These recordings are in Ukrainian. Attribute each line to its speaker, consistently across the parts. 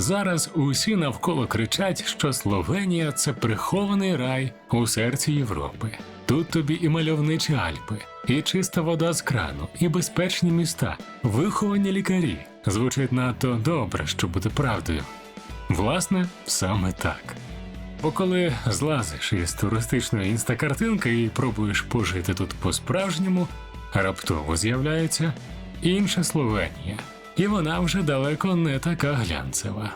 Speaker 1: Зараз усі навколо кричать, що Словенія це прихований рай у серці Європи. Тут тобі і мальовничі Альпи, і чиста вода з крану, і безпечні міста, виховані лікарі. Звучить надто добре, щоб бути правдою. Власне, саме так. Бо коли злазиш із туристичної інстакартинки і пробуєш пожити тут по-справжньому, раптово з'являється інша Словенія, і вона вже далеко не така глянцева.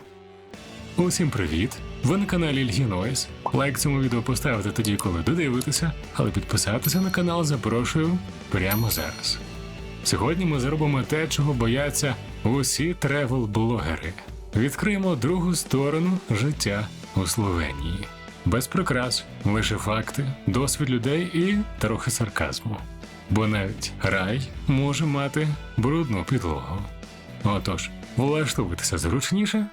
Speaker 1: Усім привіт! Ви на каналі Ільгінойс. Лайк цьому відео поставити тоді, коли додивитеся, але підписатися на канал запрошую прямо зараз. Сьогодні ми зробимо те, чого бояться усі тревел-блогери. Відкриємо другу сторону життя у Словенії. Без прикрас, лише факти, досвід людей і трохи сарказму. Бо навіть рай може мати брудну підлогу. Отож, влаштуйтеся зручніше.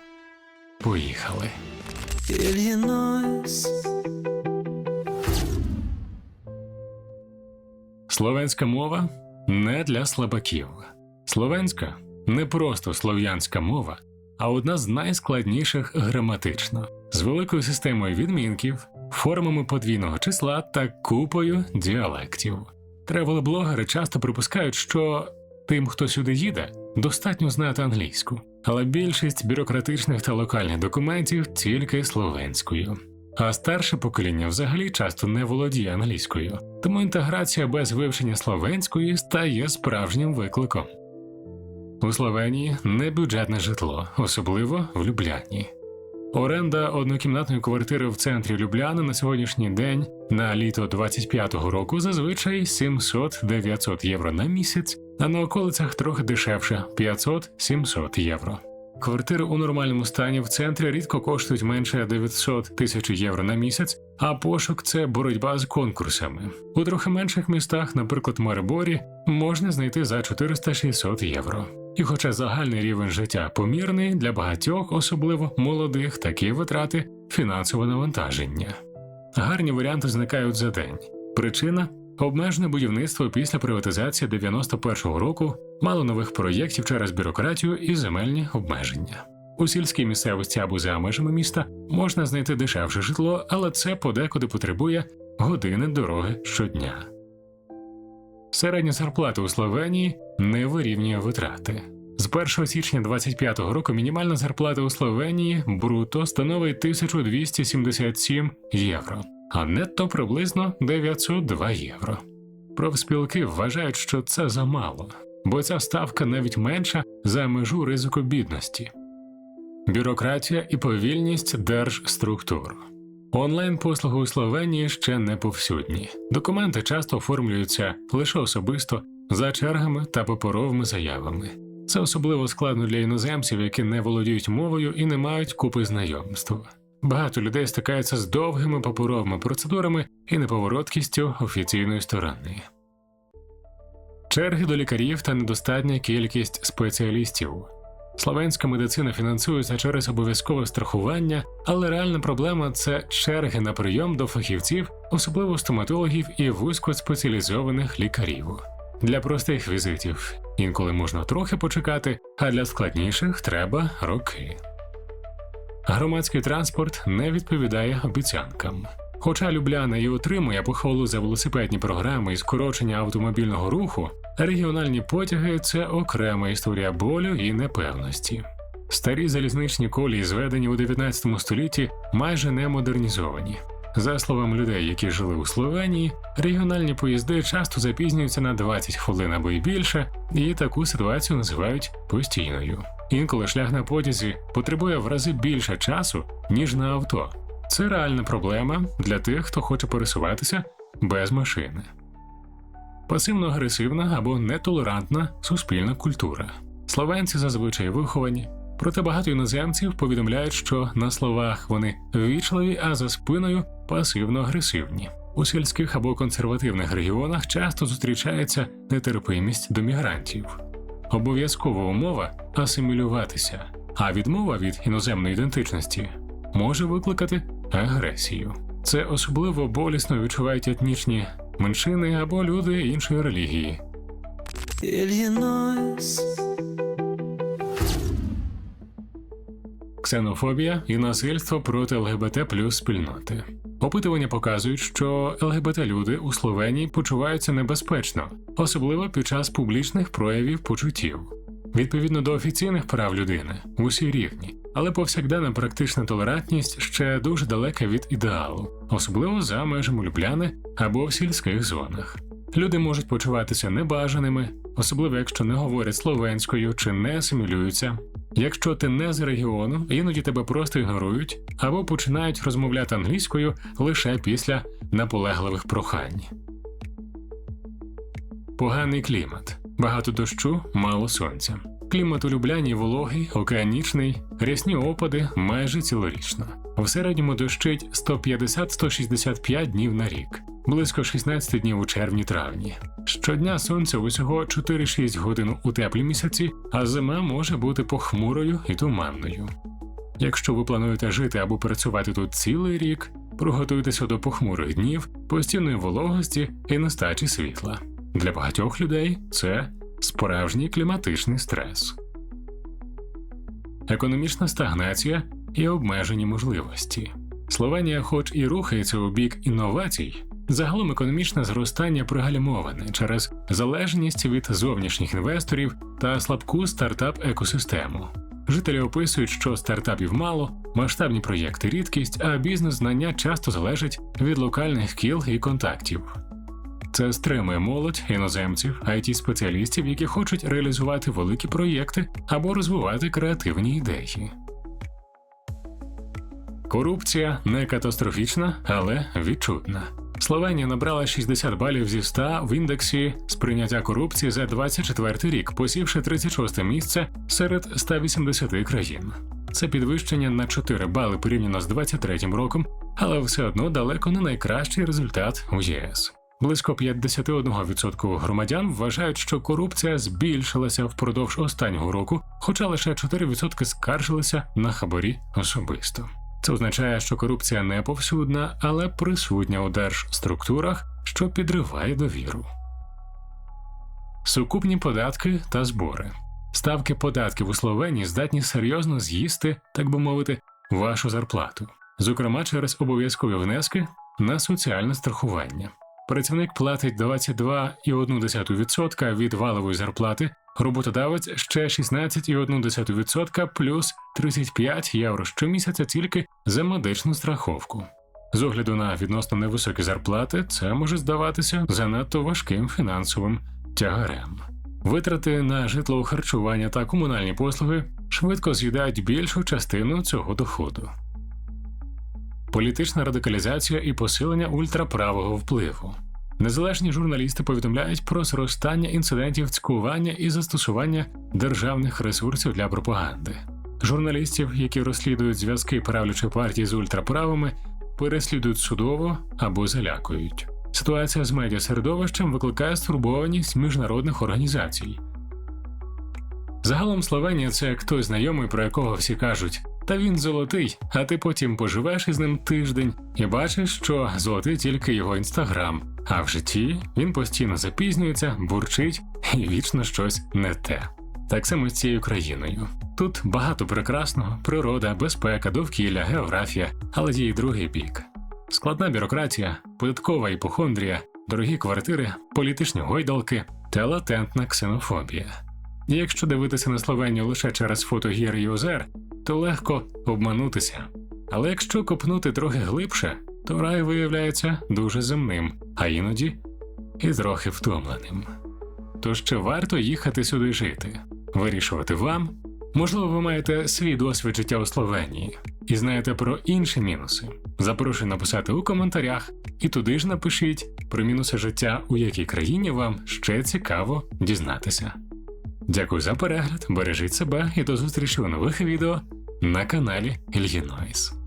Speaker 1: Поїхали.
Speaker 2: Иллинойс,
Speaker 1: Словенська мова не для слабаків. Словенська не просто слов'янська мова, а одна з найскладніших граматично, з великою системою відмінків, формами подвійного числа та купою діалектів. Тревел-блогери часто припускають, що тим, хто сюди їде, достатньо знати англійську, але більшість бюрократичних та локальних документів тільки словенською. А старше покоління взагалі часто не володіє англійською, тому інтеграція без вивчення словенської стає справжнім викликом. У Словенії небюджетне житло, особливо в Любляні. Оренда однокімнатної квартири в центрі Любляни на сьогоднішній день на літо 25-го року зазвичай 700-900 євро на місяць, а на околицях трохи дешевше 500-700 євро. Квартири у нормальному стані в центрі рідко коштують менше 900 тисяч євро на місяць, а пошук це боротьба з конкурсами. У трохи менших містах, наприклад, Мариборі, можна знайти за 400-600 євро. І хоча загальний рівень життя помірний для багатьох, особливо молодих, такі витрати фінансове навантаження. Гарні варіанти зникають за день. Причина обмежене будівництво після приватизації 91-го року, мало нових проєктів через бюрократію і земельні обмеження. У сільській місцевості або за межами міста можна знайти дешевше житло, але це подекуди потребує години дороги щодня. Середня зарплата у Словенії не вирівнює витрати. З 1 січня 2025 року мінімальна зарплата у Словенії бруто становить 1277 євро, а нетто приблизно 902 євро. Профспілки вважають, що це замало, бо ця ставка навіть менша за межу ризику бідності. Бюрократія і повільність держструктур. Онлайн-послуги у Словенії ще не повсюдні. Документи часто оформлюються лише особисто за чергами та паперовими заявами. Це особливо складно для іноземців, які не володіють мовою і не мають купи знайомств. Багато людей стикаються з довгими паперовими процедурами і неповороткістю офіційної сторони. Черги до лікарів та недостатня кількість спеціалістів. Словенська медицина фінансується через обов'язкове страхування, але реальна проблема це черги на прийом до фахівців, особливо стоматологів і вузькоспеціалізованих лікарів. Для простих візитів інколи можна трохи почекати, а для складніших треба роки. Громадський транспорт не відповідає обіцянкам. Хоча Любляна і отримує похвалу за велосипедні програми і скорочення автомобільного руху, регіональні потяги це окрема історія болю і непевності. Старі залізничні колії, зведені у 19 столітті, майже не модернізовані. За словами людей, які жили у Словенії, регіональні поїзди часто запізнюються на 20 хвилин або й більше, і таку ситуацію називають постійною. Інколи шлях на потязі потребує в рази більше часу, ніж на авто. Це реальна проблема для тих, хто хоче пересуватися без машини. Пасивно-агресивна або нетолерантна суспільна культура. Словенці зазвичай виховані, проте багато іноземців повідомляють, що на словах вони ввічливі, а за спиною пасивно-агресивні. У сільських або консервативних регіонах часто зустрічається нетерпимість до мігрантів. Обов'язкова умова асимілюватися, а відмова від іноземної ідентичності може викликати агресію. Це особливо болісно відчувають етнічні меншини або люди іншої релігії. Ксенофобія і насильство проти ЛГБТ плюс спільноти. Опитування показують, що ЛГБТ люди у Словенії почуваються небезпечно, особливо під час публічних проявів почуттів. Відповідно до офіційних прав людини, усі рівні, але повсякденна практична толерантність ще дуже далека від ідеалу, особливо за межами Любляни або в сільських зонах. Люди можуть почуватися небажаними, особливо якщо не говорять словенською чи не асимілюються. Якщо ти не з регіону, іноді тебе просто ігнорують або починають розмовляти англійською лише після наполегливих прохань. Поганий клімат. Багато дощу, мало сонця. Клімат у Любляні вологий, океанічний, рясні опади майже цілорічно. В середньому дощить 150-165 днів на рік, близько 16 днів у червні-травні. Щодня сонце усього 4-6 годин у теплі місяці, а зима може бути похмурою і туманною. Якщо ви плануєте жити або працювати тут цілий рік, приготуйтеся до похмурих днів, постійної вологості і нестачі світла. Для багатьох людей це справжній кліматичний стрес, економічна стагнація і обмежені можливості. Словенія, хоч і рухається у бік інновацій, загалом економічне зростання пригальмоване через залежність від зовнішніх інвесторів та слабку стартап-екосистему. Жителі описують, що стартапів мало, масштабні проєкти рідкість, а бізнес-знання часто залежать від локальних кіл і контактів. Це стримує молодь іноземців, it спеціалістів, які хочуть реалізувати великі проєкти або розвивати креативні ідеї. Корупція не катастрофічна, але відчутна. Словенія набрала 60 балів зі 100 в індексі сприйняття корупції за 24 рік, посівши 36 місце серед 180 країн. Це підвищення на 4 бали порівняно з 23 роком, але все одно далеко не найкращий результат у ЄС. Близько 51% громадян вважають, що корупція збільшилася впродовж останнього року, хоча лише 4% скаржилися на хабарі особисто. Це означає, що корупція не повсюдна, але присутня у держструктурах, що підриває довіру. Сукупні податки та збори. Ставки податків у Словенії здатні серйозно з'їсти, так би мовити, вашу зарплату, зокрема через обов'язкові внески на соціальне страхування. Працівник платить 22,1% від валової зарплати, роботодавець ще 16,1% плюс 35 євро щомісяця тільки за медичну страховку. З огляду на відносно невисокі зарплати, це може здаватися занадто важким фінансовим тягарем. Витрати на житло, харчування та комунальні послуги швидко з'їдають більшу частину цього доходу. Політична радикалізація і посилення ультраправого впливу. Незалежні журналісти повідомляють про зростання інцидентів цькування і застосування державних ресурсів для пропаганди. Журналістів, які розслідують зв'язки правлячої партії з ультраправими, переслідують судово або залякують. Ситуація з медіасередовищем викликає стурбованість міжнародних організацій. Загалом Словенія це хтось знайомий, про якого всі кажуть, та він золотий, а ти потім поживеш із ним тиждень і бачиш, що золотий тільки його інстаграм, а в житті він постійно запізнюється, бурчить і вічно щось не те. Так само з цією країною. Тут багато прекрасного, природа, безпека, довкілля, географія, але є й другий бік. Складна бюрократія, податкова іпохондрія, дорогі квартири, політичні гойдалки та латентна ксенофобія. І якщо дивитися на Словенію лише через фото гір і озер, то легко обманутися. Але якщо копнути трохи глибше, то рай виявляється дуже земним, а іноді і трохи втомленим. Тож чи варто їхати сюди жити, вирішувати вам? Можливо, ви маєте свій досвід життя у Словенії і знаєте про інші мінуси. Запрошую написати у коментарях, і туди ж напишіть про мінуси життя, у якій країні вам ще цікаво дізнатися. Дякую за перегляд, бережіть себе і до зустрічі у нових відео на каналі Ільгінойс.